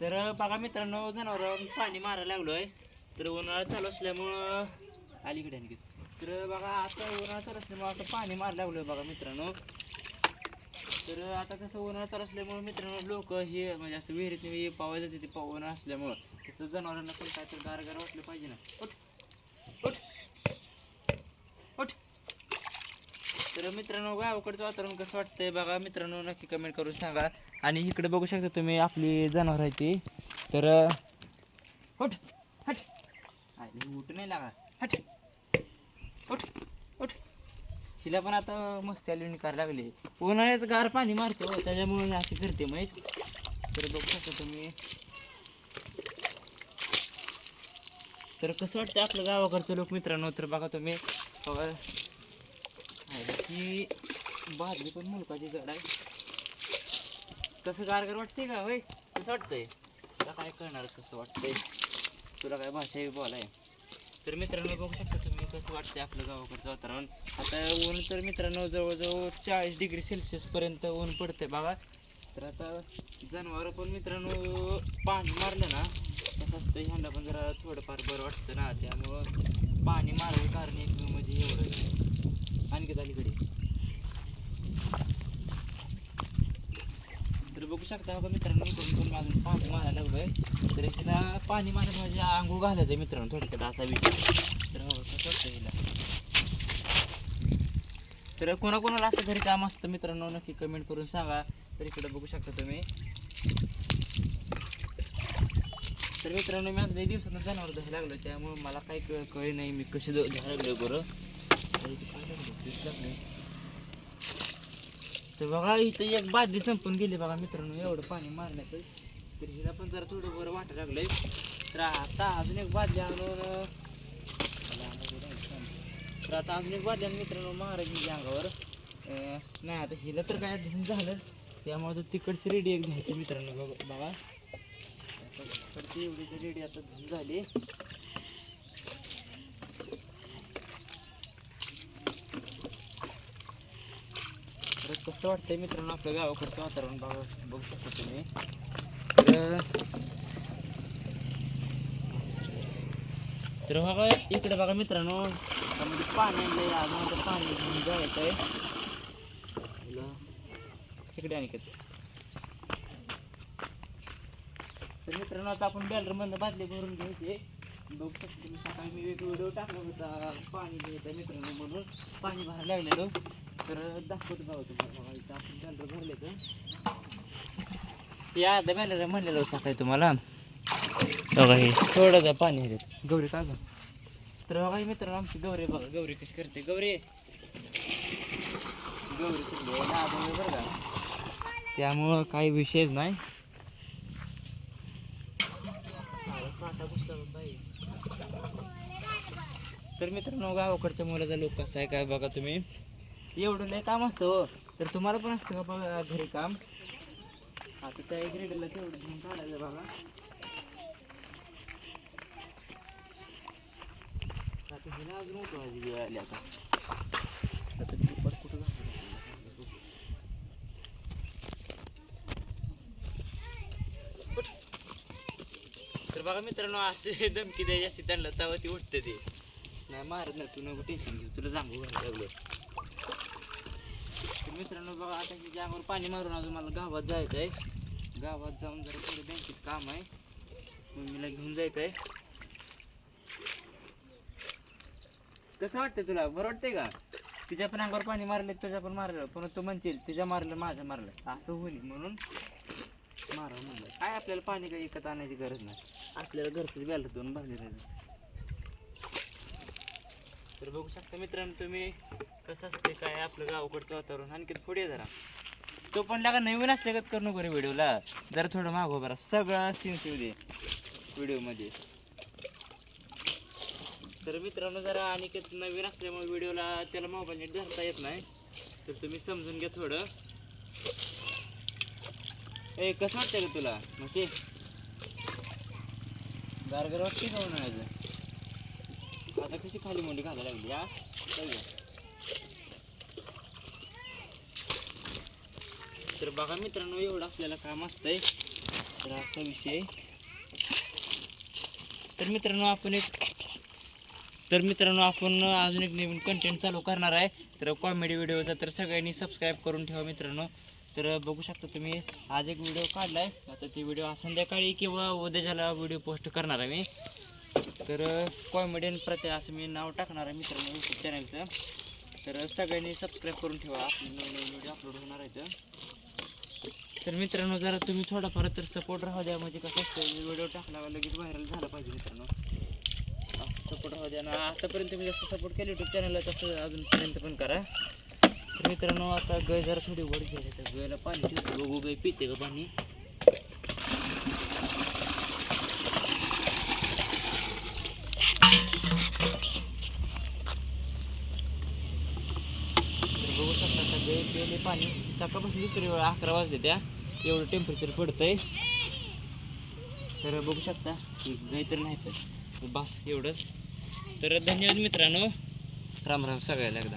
तर बघा मित्रांनो जनावर पाणी मारायला लागलो आहे तर उन्हाळा चालू असल्यामुळं अलीकडे आणखी. तर बघा आता उन्हाळा चालू असल्यामुळं आता पाणी मारायला लागलो आहे बघा मित्रांनो. तर आता कसं उन्हाळा चालू असल्यामुळं मित्रांनो लोक हे म्हणजे असं विहिरीत हे पावा जाते ते पाव उन्हाळा असल्यामुळं. तसं जनावरांना पण काय तर गार गार वाटलं पाहिजे ना उठ उठ उठ तर मित्रांनो गावाकडचं वातावरण कसं वाटतंय बघा. मित्रांनो नक्की कमेंट करून सांगा. आणि इकडे बघू शकता तुम्ही आपली जनावर आहे ती. तर हट. हट उठ नाही लागा. हट. उठ उठ. हिला पण आता मस्ती आली करायला लागली. उन्हाळ्याचं गार पाणी मारते त्याच्यामुळे अशी फिरते मैस तर बघू शकता तुम्ही. तर कसं वाटतं आपलं गावाकडचं लोक मित्रांनो तर बघा तुम्ही. बघा. ही की बादली पण मुलकाची झाड आहे. कसं गारगार वाटते का होय? कसं वाटतंय? तुला काय कळणार कसं वाटतंय? तुला काय भाषा बोलाय. तर मित्रांनो बघू शकता तुम्ही कसं वाटतंय आपलं गावाकडचं वातावरण. आता ऊन तर मित्रांनो जवळजवळ चाळीस डिग्री सेल्सिअसपर्यंत ऊन पडतंय बघा. तर आता जनावरं पण मित्रांनो पाणी मारलं ना कसं असतं ह्यांना पण जरा थोडंफार बरं वाटतं ना त्यामुळं पाणी मारायचं कारण एक म्हणजे एवढं आणखी अलीकडे. तर बघू शकता बघा मित्रांनो इकडून करून अजून पाणी मारायला लागलोय. तर हिला पाणी मारायला म्हणजे आंघोळ घालायचं आहे मित्रांनो थोडक्यात असा विषय. तर हो तर कोणाकोणाला असं घरी काम असतं मित्रांनो नक्की कमेंट करून सांगा. तर इकडे बघू शकता तुम्ही. तर मित्रांनो मी आज लई दिवसात जनावर धुवायला लागलो त्यामुळे मला काही कळ कळे नाही मी कशी धु- धुवायला लागलो बरं काय नाही. तर बघा इथं एक बादली संपून गेली बघा मित्रांनो एवढं पाणी मारण्याचं तर हिला पण जरा थोडं बरं वाटायला लागलंय. तर आता अजून एक बादली आणून तर आता अजून एक बादली आणि मित्रांनो महाराज अंगावर. नाही आता हिला तर काय धुवून झालं त्यामुळे तिकडची रेडी एक घ्यायची मित्रांनो बघा बघा. तिकडची एवढी रेडी आता धुवून झाली. तर कसं वाटतंय मित्रांनो आपलं गावाकडचं वातावरण बघा बघू शकता तुम्ही. तर बघा इकडे बघा मित्रांनो त्यामध्ये म्हणजे पाणी आणलंय आज आता पाणी घेऊन जायचं आहे इकडे आणि तर मित्रांनो आता आपण बॅलरमधनं बादली भरून घ्यायचे बघू शकतो तुम्ही सकाळी मी एक व्हिडिओ टाकला होता पाणी घ्यायचं मित्रांनो म्हणून. पाणी भरायला लागलेलो. तर दाखवतो बघा तुम्हाला. आपण बॅलर भरले तर. या अर्धा बॅलर म्हणलेलं सकाळी तुम्हाला. बघा हे. थोडं पाणी आहे. गौरी का तर बघा मित्रांनो आमची गौरी बघा गौरी कशी करते. गौरी. गौरी बरं का? त्यामुळं काही विषयच नाही. तर मित्रांनो गावाकडच्या मुलाचा लोक कसा आहे काय बघा तुम्ही. एवढं लय काम असतं हो. तर तुम्हाला पण असतं का बघा घरी काम? आता त्या एक रेडला तेवढं घेऊन काढायचं बघा आता हिला अजून उठवायची वेळ आली आता. आता चिपट कुठं तर बघा मित्रांनो असे धमकी द्यायची असते त्यांना तेव्हा ती उठते ते. नाही मारत नाही तू नको टेन्शन घेऊ. तुला सांगू घालायला लागलं मित्रांनो बघा आता की अंगावर पाणी मारून अजून मला गावात जायचं आहे गावात जाऊन जरा थोडं बँकेत काम आहे. मम्मीला घेऊन जायचं आहे कसं वाटतंय तुला? बरं वाटतंय का? तिच्या पण अंगावर पाणी मारलं तुझ्या पण मारलं पण तू म्हणशील तिच्या मारलं माझ्या मारलं. असं होईल म्हणून मारा म्हणलं. काय आपल्याला पाणी काही विकत आणायची गरज नाही. आपल्याला घरचंच बॅलर दोन भरले जायचं तर बघू शकता मित्रांनो तुम्ही कसं असते काय आपलं गावाकडचं वातावरण. आणखी पुढे जरा. तो पण लागा नवीन असल्यागत करू नको रे व्हिडिओला. जरा थोडं मागो बरा सगळा सीन्स येऊ दे व्हिडिओमध्ये. तर मित्रांनो जरा अनिकेत नवीन असल्यामुळे व्हिडिओला त्याला मोबाईल नीट धरता येत नाही. तर तुम्ही समजून घ्या थोडं. ए कसं वाटतंय का तुला? म्हणजे गारगर वाटते का म्हणून आता कशी खाली मुंडी घालायला लागली तर बघा मित्रांनो एवढं आपल्याला काम असतंय. तर असा विषय. तर मित्रांनो आपण एक तर मित्रांनो आपण अजून एक नवीन कंटेंट चालू करणार आहे. तर कॉमेडी व्हिडिओचा तर सगळ्यांनी सबस्क्राईब करून ठेवा मित्रांनो. तर बघू शकता तुम्ही आज एक व्हिडिओ काढला आहे आता ती व्हिडिओ संध्याकाळी किंवा उद्याच्याला व्हिडिओ पोस्ट करणार आहे मी. तर कॉमेडियन प्रत्यय असं मी नाव टाकणार आहे मित्रांनो यूट्यूब चॅनलचं तर सगळ्यांनी सबस्क्राईब करून ठेवा. आपले नवीन व्हिडिओ अपलोड होणार आहेत. तर मित्रांनो जरा तुम्ही थोडाफार तर सपोर्ट राहू द्या. म्हणजे कसं असतं व्हिडिओ टाकला लगेच व्हायरल झाला पाहिजे मित्रांनो. सपोर्ट राहू द्या. ना आतापर्यंत तुम्ही जसं सपोर्ट केला यूट्यूब चॅनलला तसं अजूनपर्यंत पण करा. तर मित्रांनो आता गाय जरा थोडी वर घ्यायची गयला पाणी बघू गाय पिते का पाणी तर बघू शकता आता पाणी. सकाळपासून दुसरी वेळ अकरा वाजले त्या. एवढं टेम्परेचर पडतंय. तर बघू शकता नाही तर नाही पण बस एवढंच. तर धन्यवाद मित्रांनो. राम राम सगळ्याला एकदा.